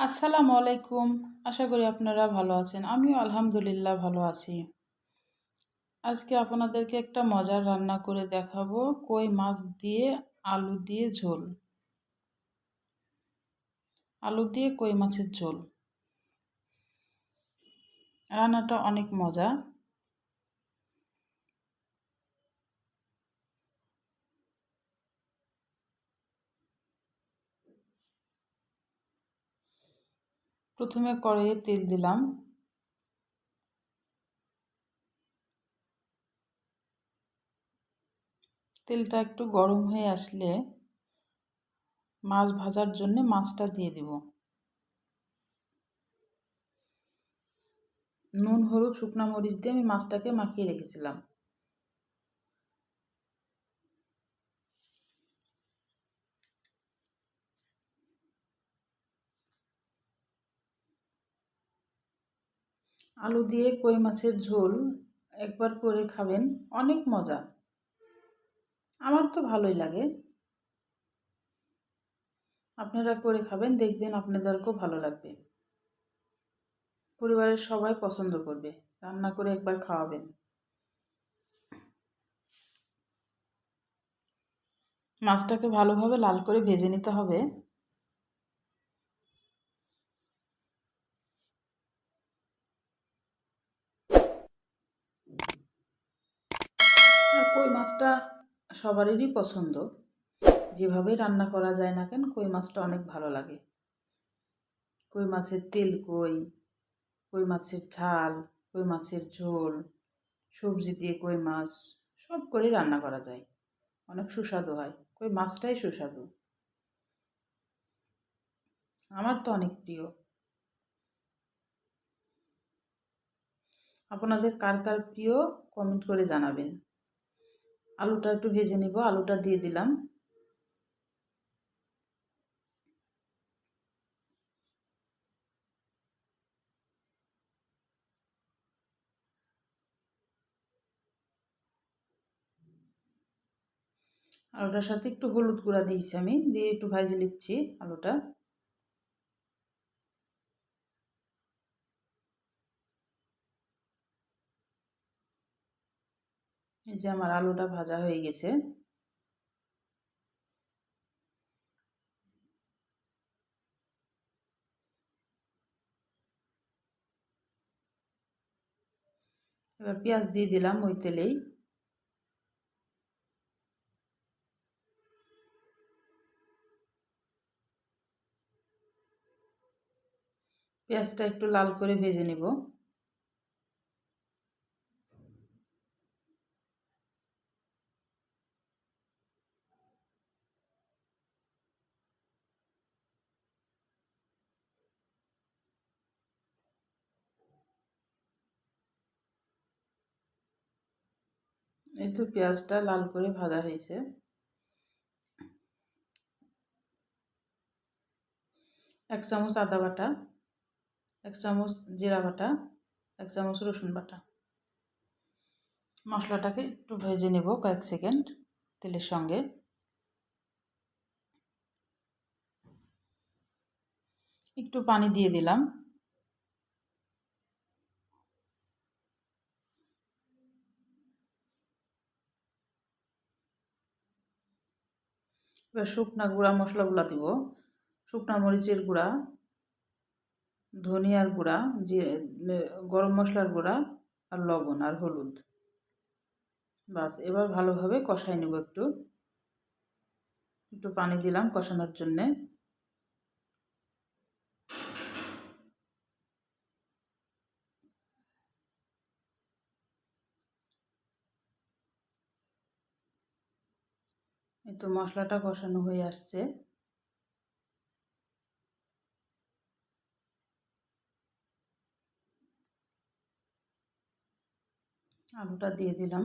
আসসালামু আলাইকুম। আশা করি আপনারা ভালো আছেন। আমিও আলহামদুলিল্লাহ ভালো আছি। আজকে আপনাদেরকে একটা মজার রান্না করে দেখাবো। কই মাছ দিয়ে, আলু দিয়ে ঝোল। আলু দিয়ে কই মাছের ঝোল। রান্নাটা অনেক মজা। প্রথমে কড়াইয়ে তেল দিলাম। তেলটা একটু গরম হয়ে আসলে মাছ ভাজার জন্য মাছটা দিয়ে দিব। নুন, হলুদ, শুকনো মরিচ দিয়ে আমি মাছটাকে মাখিয়ে রেখেছিলাম। আলু দিয়ে কই মাছের ঝোল একবার করে খাবেন, অনেক মজা। আমার তো ভালোই লাগে। আপনারা করে খাবেন, দেখবেন আপনাদেরকেও ভালো লাগবে। পরিবারের সবাই পছন্দ করবে, রান্না করে একবার খাওয়াবেন। মাছটাকে ভালোভাবে লাল করে ভেজে নিতে হবে। কই মাছটা সবারই পছন্দ। যেভাবেই রান্না করা যায় না কেন, কই মাছটা অনেক ভালো লাগে। কই মাছের তেল কই কই মাছের ঝাল, কই মাছের ঝোল, সবজি দিয়ে কই মাছ, সব করে রান্না করা যায়। অনেক সুস্বাদু হয়। কই মাছটাই সুস্বাদু। আমার তো অনেক প্রিয়। আপনাদের কার কার প্রিয়, কমেন্ট করে জানাবেন। আলুটা একটু ভেজে নিব, আলুটা দিয়ে দিলাম। আলুটার সাথে একটু হলুদ গুঁড়া দিয়েছি আমি, দিয়ে একটু ভাজি নিচ্ছি আলুটা। এই যে আমার আলুটা ভাজা হয়ে গেছে। এবার পেঁয়াজ দিয়ে দিলাম ওই তেলেই। পেঁয়াজটা একটু লাল করে ভেজে নেব। এই পেঁয়াজটা লাল করে ভাজা হয়েছে। এক চামচ আদা বাটা, এক চামচ জিরা বাটা, এক চামচ রসুন বাটা। মশলাটাকে একটু ভেজে নেব কয়েক সেকেন্ড তেলের সঙ্গে। একটু পানি দিয়ে দিলাম। এবার শুকনা গুঁড়া মশলাগুলো দিব। শুকনা মরিচের গুঁড়া, ধনিয়ার গুঁড়া, যে গরম মশলার গুঁড়া আর লবণ আর হলুদ। বাস, এবার ভালোভাবে কষাই নেব একটু। একটু পানি দিলাম কষানোর জন্যে। তো মশলাটা কষানো হয়ে আসছে। আলুটা দিয়ে দিলাম।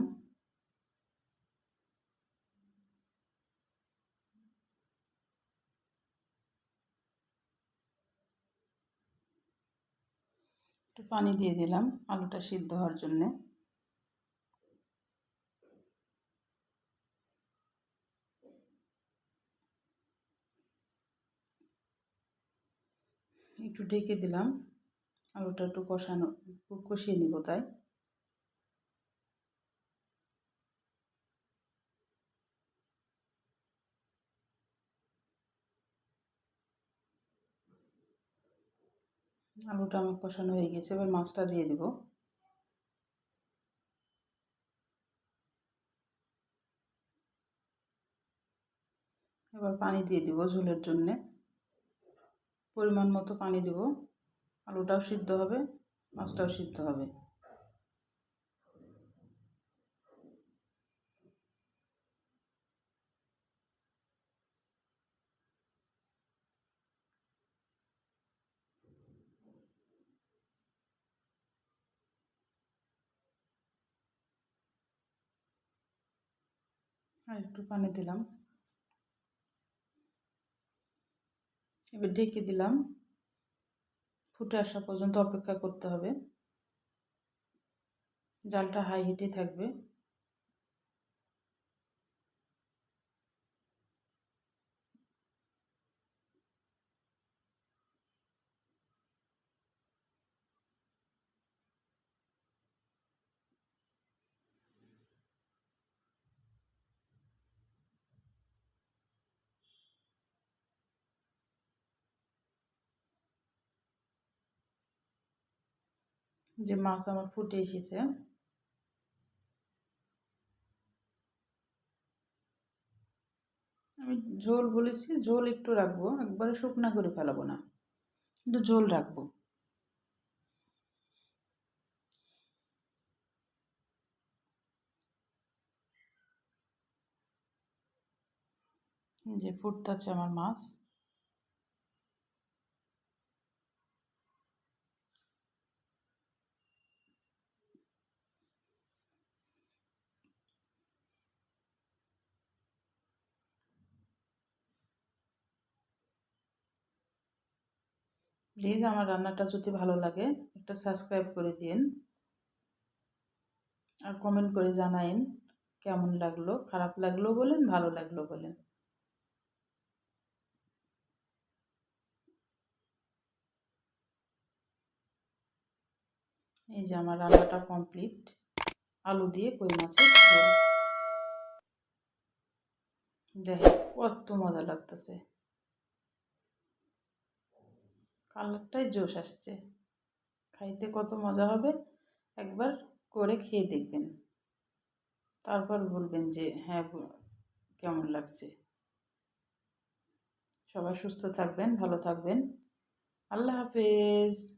একটু পানি দিয়ে দিলাম আলুটা সিদ্ধ হওয়ার জন্যে। একটু ঢেকে দিলাম আলুটা একটু কষানো, কষিয়ে নিব তাই। আলুটা আমার কষানো হয়ে গেছে, এবার মাছটা দিয়ে দেব। এবার পানি দিয়ে দিব ঝোলের জন্যে। পরিমাণ মতো পানি দেব। আলুটাও সিদ্ধ হবে মাছটাও সিদ্ধ হবে। আর একটু পানি দিলাম। এবার ঢেকে দিলাম। ফুটে আসা পর্যন্ত অপেক্ষা করতে হবে। জালটা হাই হিটে থাকবে। যে মাছ আমার ফুটে এসেছে। আমি ঝোল বলেছি, ঝোল একটু রাখব, একবারে শুকনা করে ফেলাবো না, কিন্তু ঝোল রাখব। যে ফুটতেছে আমার মাছ। প্লিজ আমার রান্নাটা যদি ভালো লাগে, একটা সাবস্ক্রাইব করে দিন আর কমেন্ট করে জানাইন কেমন লাগল, খারাপ লাগল বলেন, ভালো লাগল বলেন। এই যে আমার রান্নাটা কমপ্লিট আলু দিয়ে কই মাছের দেখ কত মজা লাগতেছে। কালারটাই জোশ আসছে। খাইতে কত মজা হবে? একবার করে খেয়ে দেখবেন। তারপর বলবেন যে হ্যাঁ কেমন লাগছে? সবাই সুস্থ থাকবেন, ভালো থাকবেন। আল্লাহ হাফেজ।